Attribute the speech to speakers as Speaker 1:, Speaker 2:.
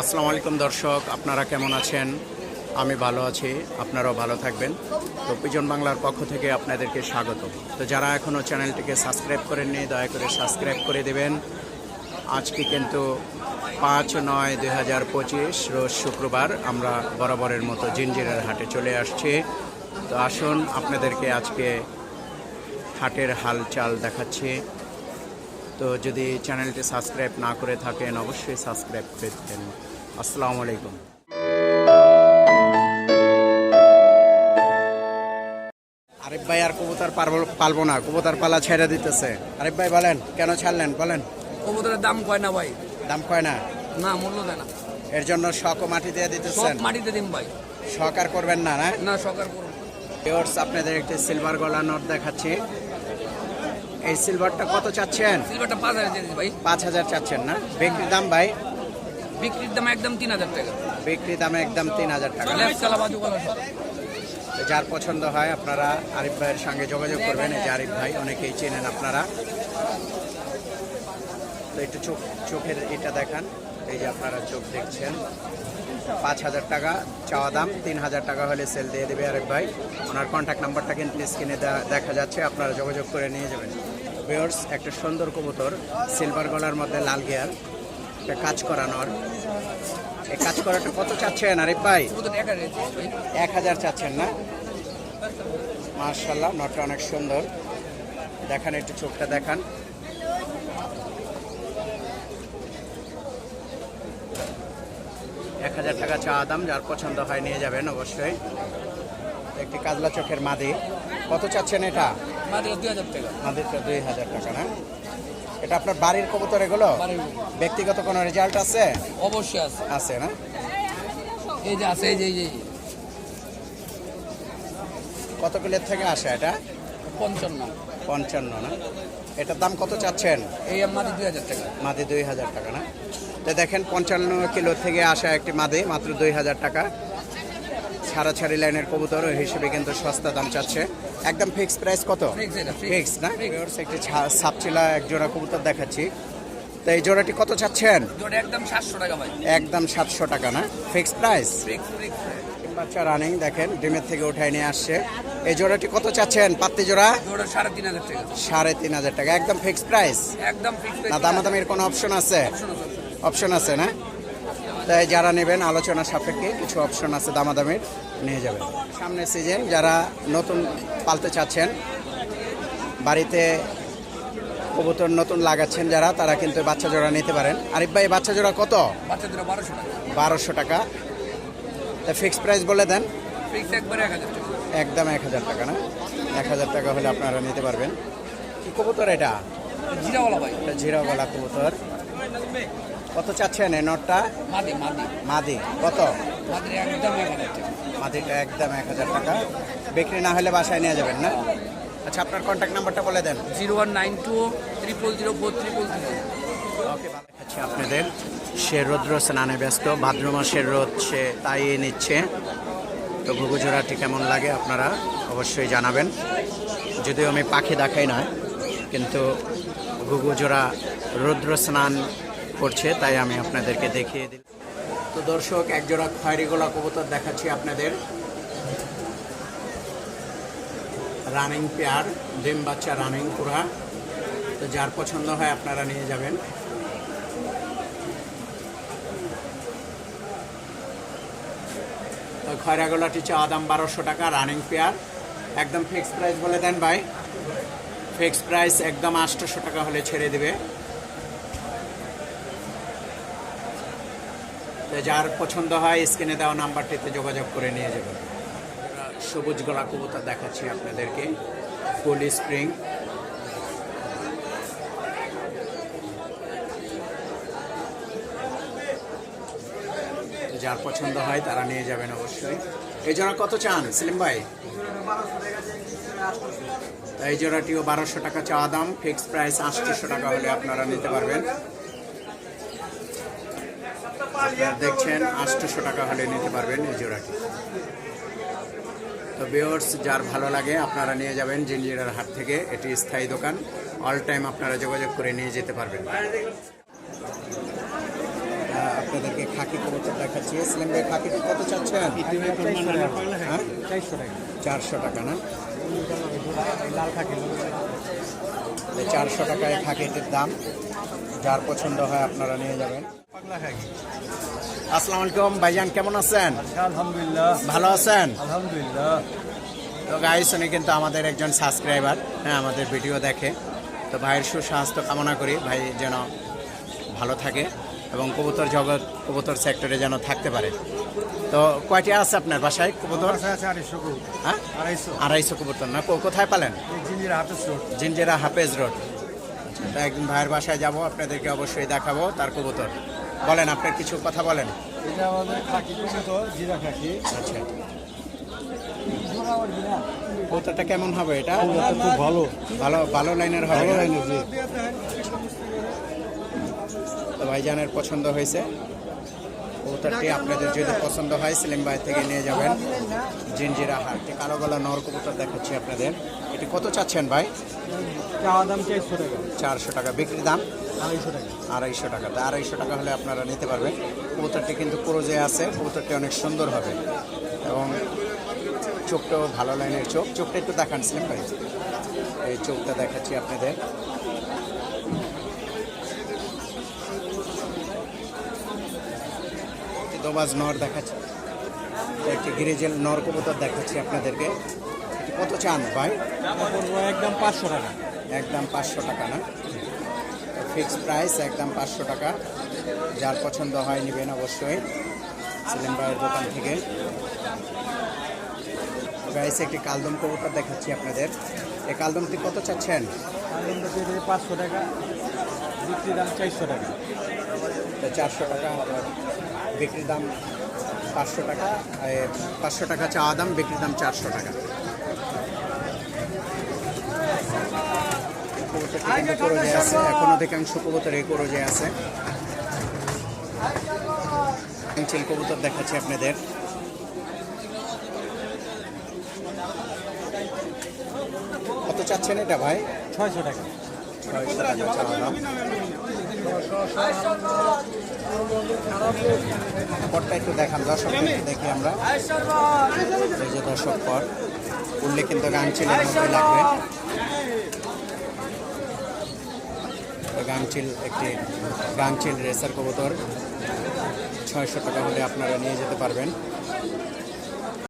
Speaker 1: আসসালামু আলাইকুম দর্শক, আপনারা কেমন আছেন? আমি ভালো আছি, আপনারাও ভালো থাকবেন। তো পিজন বাংলার পক্ষ থেকে আপনাদেরকে স্বাগত। তো যারা এখনও চ্যানেলটিকে সাবস্ক্রাইব করেননি, দয়া করে সাবস্ক্রাইব করে দেবেন। আজকে কিন্তু পাঁচ নয় দুই হাজার পঁচিশ, রোজ শুক্রবার আমরা বরাবরের মতো জিঞ্জিরের হাটে চলে আসছি। তো আসুন, আপনাদেরকে আজকে হাটের হালচাল দেখাচ্ছি। তো যদি চ্যানেলটি সাবস্ক্রাইব না করে থাকেন অবশ্যই সাবস্ক্রাইব করে দেবেন। আসসালামু আলাইকুম। আরিফ ভাই আর কবুতর পারব পালবো না কবুতর পালা ছেড়ে দিতেছে। আরিফ ভাই বলেন কেন ছাড়লেন? বলেন।
Speaker 2: কবুতরের দাম কয় না ভাই?
Speaker 1: দাম কয় না?
Speaker 2: না মূল্য দেয় না।
Speaker 1: এর জন্য শখ ও মাটি দিয়ে দিতেছেন।
Speaker 2: মাটিতে দিন ভাই।
Speaker 1: শখ আর করবেন না না?
Speaker 2: না সরকার করুন
Speaker 1: ভিউয়ার্স আপনাদের একটি সিলভার গলা নোট দেখাচ্ছি। এই সিলভারটা কত চাচ্ছেন?
Speaker 2: সিলভারটা পাঁচ হাজার দিয়েছি ভাই।
Speaker 1: পাঁচ হাজার চাচ্ছেন না? বিক্রির দাম ভাই?
Speaker 2: বিক্রির দাম একদম তিন হাজার টাকা।
Speaker 1: বিক্রি দামে একদম তিন হাজার টাকা যার পছন্দ হয় আপনারা আরিফ ভাইয়ের সঙ্গে যোগাযোগ করবেন। এই যে আরিফ ভাই অনেকেই চেনেন আপনারা। তো একটু চোখ চোখের এটা দেখান। এই যে আপনারা চোখ দেখছেন। পাঁচ হাজার টাকা চাওয়া দাম তিন হাজার টাকা হলে সেল দিয়ে দেবে আরেক ভাই। ওনার কন্ট্যাক্ট নাম্বারটা কিন্তু স্ক্রিনে দেখা যাচ্ছে। আপনারা যোগাযোগ করে নিয়ে যাবেন। বেয়ার্স একটা সুন্দর কবুতর সিলভার গলার মধ্যে লাল গিয়ার একটা কাজ করানোর এই কাজ করাটা কত চাচ্ছেন আরিফ ভাই?
Speaker 2: এক হাজার ভাই
Speaker 1: এক হাজার চাচ্ছেন না? মার্শাল্লাহ নটটা অনেক সুন্দর। দেখান একটু চোখটা দেখান। এক হাজার টাকা চা দাম যার পছন্দ হয় নিয়ে যাবেন অবশ্যই। একটি কাজলা চোখের মাদি। কত চাচ্ছেন এটা?
Speaker 2: দুই হাজার টাকা।
Speaker 1: মাদিরটা দুই হাজার টাকা না? এটা আপনার বাড়ির কবুতর এগুলো? ব্যক্তিগত কোনো রেজাল্ট আছে?
Speaker 2: অবশ্যই আছে।
Speaker 1: আছে না?
Speaker 2: এই যে আছে এই যে এই।
Speaker 1: কত কিলোর থেকে আসে এটা?
Speaker 2: পঞ্চান্ন।
Speaker 1: পঞ্চান্ন না? এটার দাম কত চাচ্ছেন?
Speaker 2: এই মাটি দুই হাজার টাকা।
Speaker 1: মাদি দুই হাজার টাকা না? তো দেখেন পঞ্চান্ন কিলো থেকে আসা একটি মাদি মাত্র দুই হাজার টাকা। ছাড়াছাড়ি লাইনের কবুতর ওই হিসেবে কিন্তু সস্তা দাম চাচ্ছে। একদম ফিক্স প্রাইস কত। ফিক্স না? একটি সাপচিলা এক জোড়া কবুতর দেখাচ্ছি। তো এই জোড়াটি কত চাচ্ছেন?
Speaker 2: জোড়া একদম সাতশো টাকা ভাই।
Speaker 1: একদম সাতশো টাকা না? ফিক্স প্রাইস বাচ্চা রানিং দেখেন ডিমের থেকে উঠায় নিয়ে আসছে। এই জোড়াটি কত চাচ্ছেন? পাত্তি জোড়া?
Speaker 2: জোড়া সাড়ে তিন হাজার টাকা।
Speaker 1: সাড়ে তিন হাজার টাকা। একদম ফিক্স প্রাইস
Speaker 2: একদম
Speaker 1: না দামাদামির কোনো অপশন আছে? অপশন আছে না? তাই যারা নেবেন আলোচনা সাপেক্ষে কিছু অপশন আছে দামাদামির। নিয়ে যাবেন সামনে সিজন যারা নতুন পালতে চাচ্ছেন বাড়িতে কবুতর নতুন লাগাচ্ছেন যারা তারা কিন্তু বাচ্চা জোড়া নিতে পারেন। আরিফ ভাই বাচ্চা জোড়া কত?
Speaker 2: বাচ্চা জোড়া বারোশো টাকা।
Speaker 1: বারোশো টাকা। তা ফিক্সড প্রাইস বলে দেন।
Speaker 2: ফিক্স
Speaker 1: একদম এক হাজার টাকা না? এক হাজার টাকা হলে আপনারা নিতে পারবেন। কি কবুতর এটা?
Speaker 2: জিরাওয়ালা ভাই
Speaker 1: এটা জিরাওয়ালা কবুতর। কত চাচ্ছেন এই নটটা?
Speaker 2: মাদি মাদি।
Speaker 1: মাদি কত?
Speaker 2: মাদি একদম এক হাজার টাকা।
Speaker 1: মাদিটা একদম এক হাজার টাকা। বিক্রি না হলে বাসায় নিয়ে যাবেন না? আচ্ছা আপনার কন্ট্যাক্ট নাম্বারটা বলে দেন।
Speaker 2: Zero one nine two triple zero four triple zero.
Speaker 1: Okay দেখাচ্ছি আপনাদের। সে রৌদ্র স্নানে ব্যস্ত। ভাদ্র মাসের রোদ সে তাই নিচ্ছে। তো ঘুঘুজোড়াটি কেমন লাগে আপনারা অবশ্যই জানাবেন। যদিও আমি পাখি দেখাই না কিন্তু ঘুঘুজোড়া রৌদ্র স্নান করছে, তাই আমি আপনাদেরকে দেখিয়ে দিই তো দর্শক একজোড়া খয়েরি গোলা কবুতর দেখাচ্ছি আপনাদের। রানিং পেয়ার, ডিম বাচ্চা রানিং পুরা তো যার পছন্দ হয় আপনারা নিয়ে যাবেন। তো খয়রা গোলাটি চাওয়া দাম বারোশো টাকা, রানিং পেয়ার। একদম ফিক্সড প্রাইস বলে দেন ভাই। ফিক্স প্রাইস একদম আটশোশো টাকা হলে ছেড়ে দেবে। যার পছন্দ হয় স্ক্রিনে দেওয়া নাম্বারটিতে যোগাযোগ করে নিয়ে যাবে। সবুজ গলা কবুতর দেখাচ্ছি আপনাদেরকে, ফুল স্প্রিং। যার পছন্দ হয় তারা নিয়ে যাবেন অবশ্যই। এই জন্য কত চান, সেলিম ভাই? এই জোড়াটিও বারোশো টাকা চাওয়া দাম ফিক্সড প্রাইস আটশোশো টাকা হলে আপনারা নিতে পারবেন। আপনারা দেখছেন আটশোশো টাকা হলে নিতে পারবেন এই জোড়াটি। তো বিয়ার্স যার ভালো লাগে আপনারা নিয়ে যাবেন জিঞ্জিরার হাট থেকে। এটি স্থায়ী দোকান অল টাইম আপনারা যোগাযোগ করে নিয়ে যেতে পারবেন। আপনাদেরকে খাকি কবুতর দেখাচ্ছি। সেলিম ভাই খাকিটি কত চাচ্ছেন? হ্যাঁ?
Speaker 3: চারশো টাকা
Speaker 1: না?
Speaker 3: লাল থাকে।
Speaker 1: চারশো টাকায় খাকিটির দাম। যার পছন্দ হয় আপনারা নিয়ে যাবেন।
Speaker 3: পাগলা খাকি
Speaker 1: আসসালামু আলাইকুম ভাইজান কেমন আছেন?
Speaker 3: আলহামদুলিল্লাহ।
Speaker 1: ভালো আছেন?
Speaker 3: আলহামদুলিল্লাহ।
Speaker 1: তো গাইস উনি কিন্তু আমাদের একজন সাবস্ক্রাইবার হ্যাঁ আমাদের ভিডিও দেখে। তো ভাইয়ের সুস্বাস্থ্য কামনা করি। ভাই যেন ভালো থাকে। এবং কবুতর জগৎ কবুতর সেক্টরে যেন থাকতে পারে। তো কয়টি আছে আপনার বাসায় কবুতর? হ্যাঁ?
Speaker 3: আড়াইশো।
Speaker 1: কবুতর না? কোথায় পালেন? জিঞ্জেরা হাফেজ রোড। একদিন ভাইয়ের বাসায় যাব আপনাদেরকে অবশ্যই দেখাবো তার কবুতর। বলেন আপনার কিছু কথা বলেন।
Speaker 3: এটা আমাদের খাকি তো জিরা খাকি।
Speaker 1: আচ্ছা। কবুতরটা কেমন হবে এটা?
Speaker 3: খুব ভালো।
Speaker 1: ভালো ভালো লাইনের হবে।
Speaker 3: ভালো লাইনের
Speaker 1: ভাইজানের পছন্দ হয়েছে। কবুতরটি আপনাদের যদি পছন্দ হয় সেলিম ভাই থেকে নিয়ে যাবেন। জিনজিরা হাট কালো গলা নর কবুতর দেখাচ্ছি আপনাদের। এটি কত চাচ্ছেন ভাই?
Speaker 3: দাম চারশো টাকা।
Speaker 1: চারশো টাকা। বিক্রি দাম?
Speaker 3: আড়াইশো টাকা।
Speaker 1: আড়াইশো টাকা। তো আড়াইশো টাকা হলে আপনারা নিতে পারবেন। কবুতরটি কিন্তু ক্রোজে আছে। কবুতরটি অনেক সুন্দর হবে। এবং চোখটাও ভালো লাইনের চোখ। চোখটা একটু দেখান সেলিম ভাই। এই চোখটা দেখাচ্ছি আপনাদের। দোবাজ নর দেখাচ্ছি। একটি গিরিজেল নর কবুতর দেখাচ্ছি আপনাদেরকে। কত চান ভাই?
Speaker 3: একদম পাঁচশো টাকা।
Speaker 1: একদম পাঁচশো টাকা না? ফিক্সড প্রাইস একদম পাঁচশো টাকা। যার পছন্দ হয় নেবেন অবশ্যই। সেলিম ভাইয়ের দোকান থেকে। গাইস একটি কালদম কবুতর দেখাচ্ছি আপনাদের। এই কালদমটি কত চাচ্ছেন?
Speaker 3: পাঁচশো টাকা বিক্রি দাম চারশো টাকা।
Speaker 1: তো চারশো টাকা বিক্রির দাম পাঁচশো টাকা পাঁচশো টাকা চাওয়া দাম বিক্রির দাম চারশো টাকা। করজে আছে এখন অধিকাংশ কবুতর এই করজে আছে। চিল কবুতর দেখাচ্ছি আপনাদের। কত চাচ্ছেন এটা ভাই?
Speaker 3: ছয়শো টাকা।
Speaker 1: ছয়শো টাকা চাওয়া দাম। পরটা একটু দেখান দর্শক দেখি আমরা। এই যে দর্শক পর উঠলে কিন্তু গান ছিল লাগবে। গাংচিল একটি গাংচিল রেসার কবুতর। ছয়শো টাকা হলে আপনারা নিয়ে যেতে পারবেন।